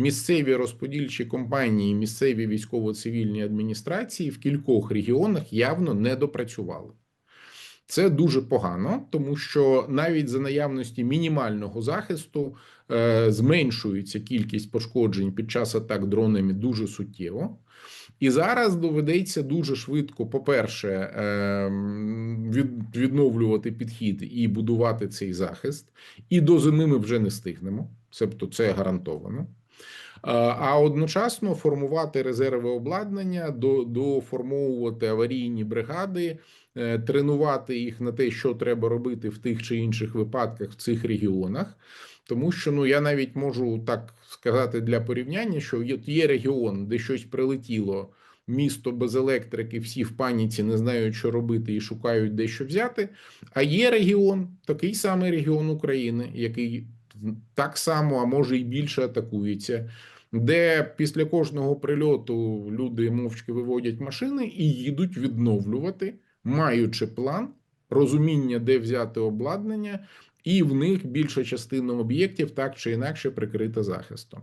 місцеві розподільчі компанії, місцеві військово-цивільні адміністрації в кількох регіонах явно не допрацювали. Це дуже погано, тому що навіть за наявності мінімального захисту е, зменшується кількість пошкоджень під час атак дронами дуже суттєво. І зараз доведеться дуже швидко, по-перше, ем, від, відновлювати підхід і будувати цей захист. І до зими ми вже не встигнемо, тобто це гарантовано. А а одночасно формувати резерви обладнання, доформовувати аварійні бригади, е, тренувати їх на те, що треба робити в тих чи інших випадках в цих регіонах. Тому що ну я навіть можу так сказати для порівняння, що є регіон, де щось прилетіло, місто без електрики, всі в паніці не знають, що робити, і шукають де що взяти. А є регіон, такий самий регіон України, який так само, а може і більше атакується, де після кожного прильоту люди мовчки виводять машини і їдуть відновлювати, маючи план, розуміння, де взяти обладнання, і в них більша частина об'єктів так чи інакше прикрита захистом.